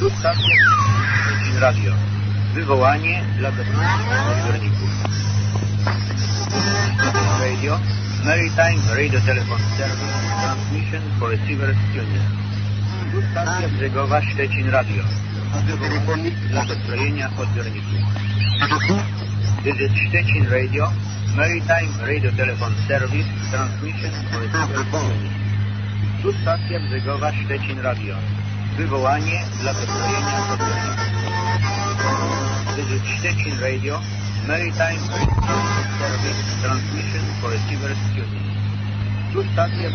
Szczecin Radio. Wywołanie dla bezpiecznych odbiorników. Radio, Maritime Radio Telephone Service, Transmission for Receivers. Tu stacja brzegowa Szczecin Radio. Wywołanie dla dostrojenia odbiorników. This is Szczecin Radio, Maritime Radio Telephone Service, Transmission for Receivers Tuning. Tu stacja brzegowa Szczecin Radio. Wywołanie dla odbiorników. This is Szczecin Radio, Maritime Service, Transmission for Receivers Tuning. Tu stacja.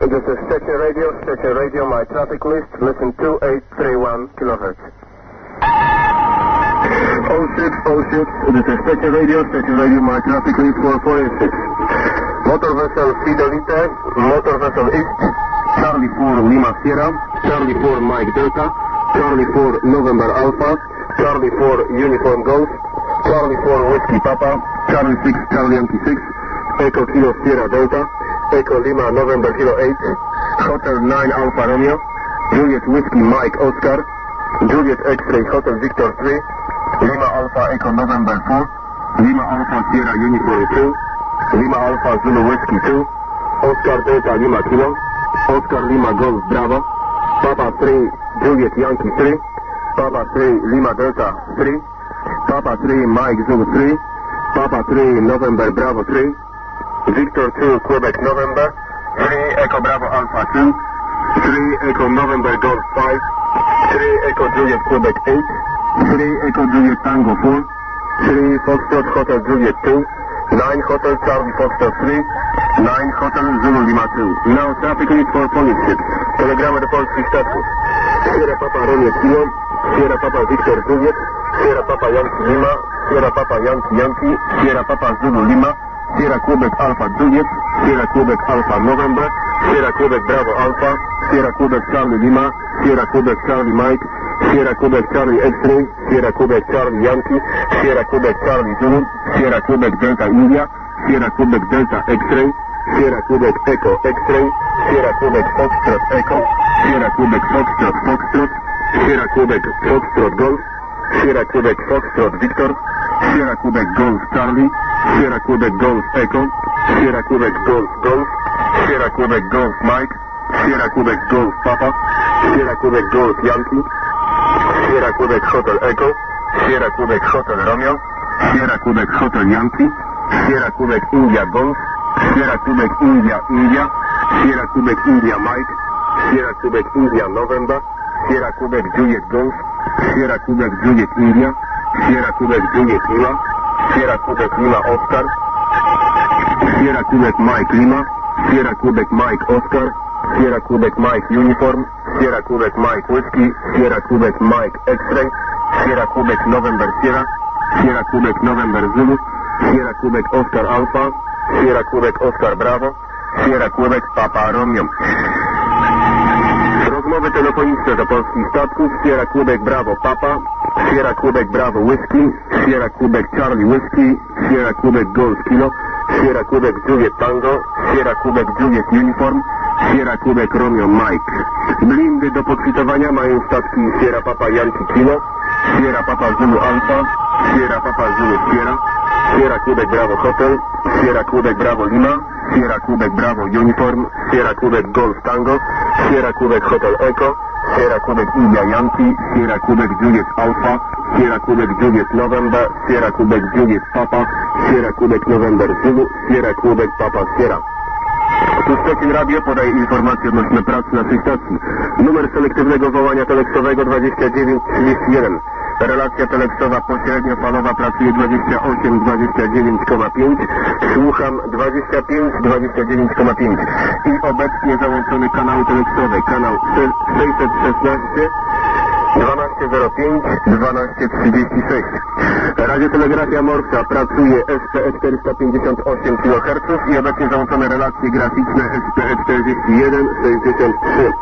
This is Station Radio, Station Radio, my traffic list, listen 2831 kilohertz. 0606, this is Station Radio, Station Radio, my traffic list 4486. Motor vessel Fidelite, motor vessel East, Charlie 4 Lima Sierra, Charlie 4 Mike Delta, Charlie 4 November Alpha, Charlie 4 Uniform Golf, Charlie 4 Whiskey Papa, Charlie 6 Charlie Yankee 6, Echo Kilo Sierra Delta, Echo Lima November Kilo 8, Hotel 9 Alpha Romeo, Juliet Whiskey Mike Oscar, Juliet X-Ray Hotel Victor 3, Lima Alpha Echo November 4, Lima Alpha Sierra Uniform 2, Lima Alpha Zulu Whiskey 2, Oscar Delta Lima Kilo, Oscar Lima Golf Bravo, Papa 3 Juliet Yankee 3, Papa 3 Lima Delta 3, Papa 3 Mike Zulu 3, Papa 3 November Bravo 3, Victor 2 Quebec November, 3 Echo Bravo Alpha 2, 3 Echo November Golf 5, 3 Echo Juliet Quebec 8, 3 Echo Juliet Tango 4, 3 Foxtrot Hotel Juliet 2, 9 Hotel Charlie Foxtrot 3, 9 Hotel Zulu Lima 2. Now traffic is for police ships. Telegramy do polskich statków. Sierra Papa Romeo Kilo, Sierra Papa Victor Juliet, Sierra Papa Yankee Lima, Sierra Papa Yankee Yankee, Sierra Papa Zulu Lima, Sierra Quebec Alpha Juliet, Sierra Quebec Alpha November, Sierra Quebec Bravo Alpha, Sierra Quebec Charlie Lima, Sierra Quebec Charlie Mike, Sierra Quebec Charlie X-Ray, Sierra Quebec Charlie Yankee, Sierra Quebec Charlie Zulu, Sierra Quebec Delta India, Sierra Quebec Delta X-Ray, Sierra Quebec Echo X-Ray, Sierra Quebec Foxtrot Echo, Sierra Quebec Foxtrot Foxtrot, Sierra Quebec Foxtrot Golf, Sierra Quebec Foxtrot Victor, Sierra Quebec Golf Charlie, Sierra Quebec Golf Echo, Sierra Quebec Golf Golf, Sierra Quebec Golf Mike, Sierra Quebec Golf Papa, Sierra Quebec Golf Yankee, Quebec Hotel Echo, Sierra Quebec Hotel Romeo, Sierra Quebec Hotel Yankee, Sierra Quebec India Golf, Sierra Quebec India India, Sierra Quebec India Mike, Sierra Quebec India November, Sierra Quebec Juliet Golf, Sierra Quebec Juliet India, Sierra Quebec Juliet Lima, Sierra Quebec Lima Oscar, Sierra Quebec Mike Lima, Sierra Quebec Mike Oscar, Sierra Quebec Mike Uniform, Sierra Quebec Mike Whiskey, Sierra Quebec Mike X-Ray, Sierra Quebec November Sierra, Sierra Quebec November Zulu, Sierra Quebec Oscar Alpha, Sierra Quebec Oscar Bravo, Sierra Quebec Papa Romeo. Rozmowy telefoniczne do polskich statków Sierra Quebec Bravo Papa, Sierra Quebec Bravo Whiskey, Sierra Quebec Charlie Whiskey, Sierra Quebec Golf Kilo, Sierra Quebec Juliet Tango, Sierra Quebec Juliet Uniform, Sierra Quebec Romeo Mike. Blindy do podkwitowania mają statki Sierra Papa Yankee Kilo, Sierra Papa Zulu Alpha, Sierra Papa Zulu Sierra, Sierra Quebec Bravo Hotel, Sierra Quebec Bravo Lima, Sierra Quebec Bravo Uniform, Sierra Quebec Golf Tango, Sierra Quebec Hotel Echo, Sierra Quebec India Yankee, Sierra Quebec Juliet Alpha, Sierra Quebec Juliet November, Sierra Quebec Juliet Papa, Sierra Quebec November Zulu, Sierra Quebec Papa Sierra. Tu Szczecin Radio podaje informacje odnośnie pracy naszej stacji. Numer selektywnego wołania teleksowego 2931. Relacja teleksowa pośredniofalowa pracuje 28 29,5. Słucham 25 29,5. I obecnie załączony kanał teleksowy. Kanał 616 1205 1236. Radiotelegrafia Morsa pracuje SPE 458 kHz i obecnie załączone relacje graficzne SPE 41 63.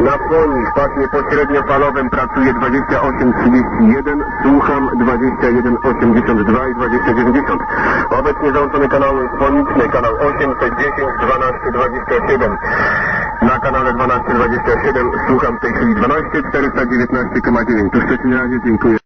Na Słoni w paśmie pośredniofalowym pracuje 2831, słucham 2182 i 2090. Obecnie załączony kanał słoniczny, kanał 810 1227. Na kanale 1227 słucham w tej chwili 12 419,9. To w Szczecinie razie dziękuję.